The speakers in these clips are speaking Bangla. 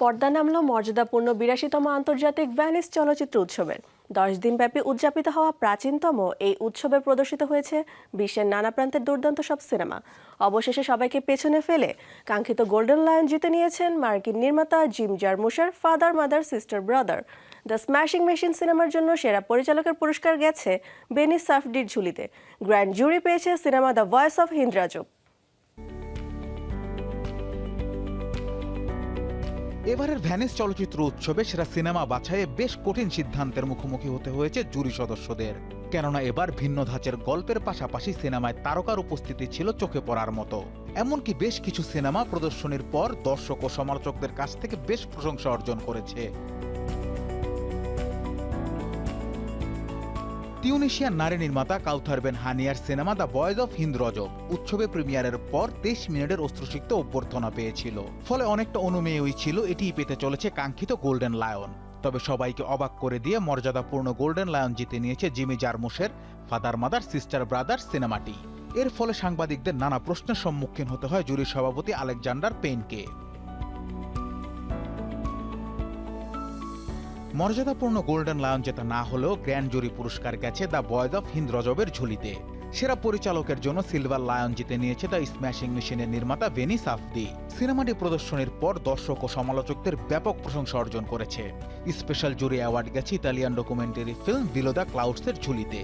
পর্দা নামলো মর্যাদাপূর্ণ বিরাশিতম আন্তর্জাতিক ভ্যানিস চলচ্চিত্র উৎসবের। দশ দিনব্যাপী উদযাপিত হওয়া প্রাচীনতম এই উৎসবে প্রদর্শিত হয়েছে বিশ্বের নানা প্রান্তের দুর্দান্ত সব সিনেমা। অবশেষে সবাইকে পেছনে ফেলে কাঙ্ক্ষিত গোল্ডেন লায়ন জিতে নিয়েছেন মার্কিন নির্মাতা Jim জারমুশার Father, Mother, Sister, Brother. The Smashing Machine সিনেমার জন্য সেরা পরিচালকের পুরস্কার গেছে বেনি সাফডির ঝুলিতে। গ্র্যান্ড জুরি পেয়েছে cinema The Voice of Hind Rajab এবারের ভ্যানিস চলচ্চিত্র উৎসবে সেরা সিনেমা বাছাইয়ে বেশ কঠিন সিদ্ধান্তের মুখোমুখি হতে হয়েছে জুরি সদস্যদের। কেননা এবার ভিন্ন ধাঁচের গল্পের পাশাপাশি সিনেমায় তারকার উপস্থিতি ছিল চোখে পড়ার মতো। এমনকি বেশ কিছু সিনেমা প্রদর্শনীর পর দর্শক ও সমালোচকদের কাছ থেকে বেশ প্রশংসা অর্জন করেছে। টিউনিশিয়ার নারী নির্মাতা কাউথার বেন হানিয়ার cinema The Voice of Hind Rajab উৎসবে প্রিমিয়ারের পর তেইশ মিনিটের অস্ত্রসিক্ত অভ্যর্থনা পেয়েছিল। ফলে অনেকটা অনুমেয়ই ছিল, এটিই পেতে চলেছে কাঙ্ক্ষিত গোল্ডেন লায়ন। তবে সবাইকে অবাক করে দিয়ে মর্যাদাপূর্ণ গোল্ডেন লায়ন জিতে নিয়েছে জিমি জারমুশের ফাদার মাদার, সিস্টার ব্রাদার সিনেমাটি। এর ফলে সাংবাদিকদের নানা প্রশ্নের সম্মুখীন হতে হয় জুরির সভাপতি আলেকজান্ডার পেইনকে। মর্যাদাপূর্ণ গোল্ডেন লায়ন জেতা না হলেও গ্র্যান্ড জুরি পুরস্কার গেছে দ্য বয়েজ অফ হিন্দ রজবের ঝুলিতে। সেরা পরিচালকের জন্য সিলভার লায়ন জিতে নিয়েছে দ্য স্ম্যাশিং মেশিনের নির্মাতা ভেনি সাফদি সিনেমাটি প্রদর্শনের পর দর্শক ও সমালোচকদের ব্যাপক প্রশংসা অর্জন করেছে। স্পেশাল জুরি অ্যাওয়ার্ড গেছে Italian documentary film Below The ক্লাউডসের ঝুলিতে।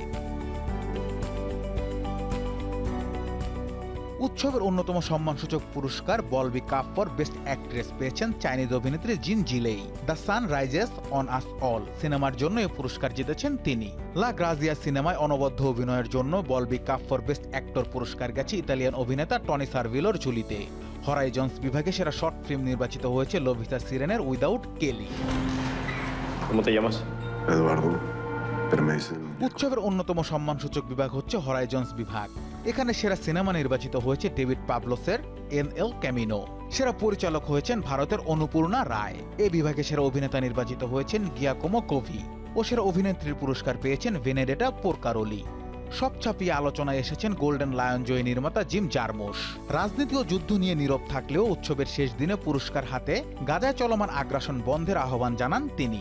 উৎসবের অন্যতম সম্মানসূচক পুরস্কার Volpi Cup for best actress পেয়েছেন চাইনিজ অভিনেত্রী Xin Zhilei The Sun Rises on Us All সিনেমার জন্য এই পুরস্কার জিতেছেন তিনি লা গ্রাজিয়া সিনেমায় অনবদ্য অভিনয়ের জন্য বলবি কাপ ফর বেস্ট অ্যাক্টর পুরস্কার গেছে ইতালিয়ান অভিনেতা টনি সার্ভিলোর ঝুলিতে হরাইজন্স বিভাগে সেরা শর্ট ফিল্ম নির্বাচিত হয়েছে Lovisa সিরেনের Without Kelly ¿Cómo te llamas? Eduardo. উৎসবের অন্যতম সম্মানসূচক বিভাগ হচ্ছে হরাইজন্স বিভাগ। এখানে সেরা সিনেমা নির্বাচিত হয়েছে ডেভিড পাবলোসের এন এল ক্যামিনো। সেরা পরিচালক হয়েছেন ভারতের অনুপূর্ণা রায়। এ বিভাগে সেরা অভিনেতা নির্বাচিত হয়েছেন গিয়াকোমো কোভি ও সেরা অভিনেত্রীর পুরস্কার পেয়েছেন ভেনেডেটা পোরকারোলি। সব ছাপিয়ে আলোচনায় এসেছেন গোল্ডেন লায়ন জয়ী নির্মাতা জিম জার্মোস। রাজনীতি ও যুদ্ধ নিয়ে নীরব থাকলেও উৎসবের শেষ দিনে পুরস্কার হাতে গাজায় চলমান আগ্রাসন বন্ধের আহ্বান জানান তিনি।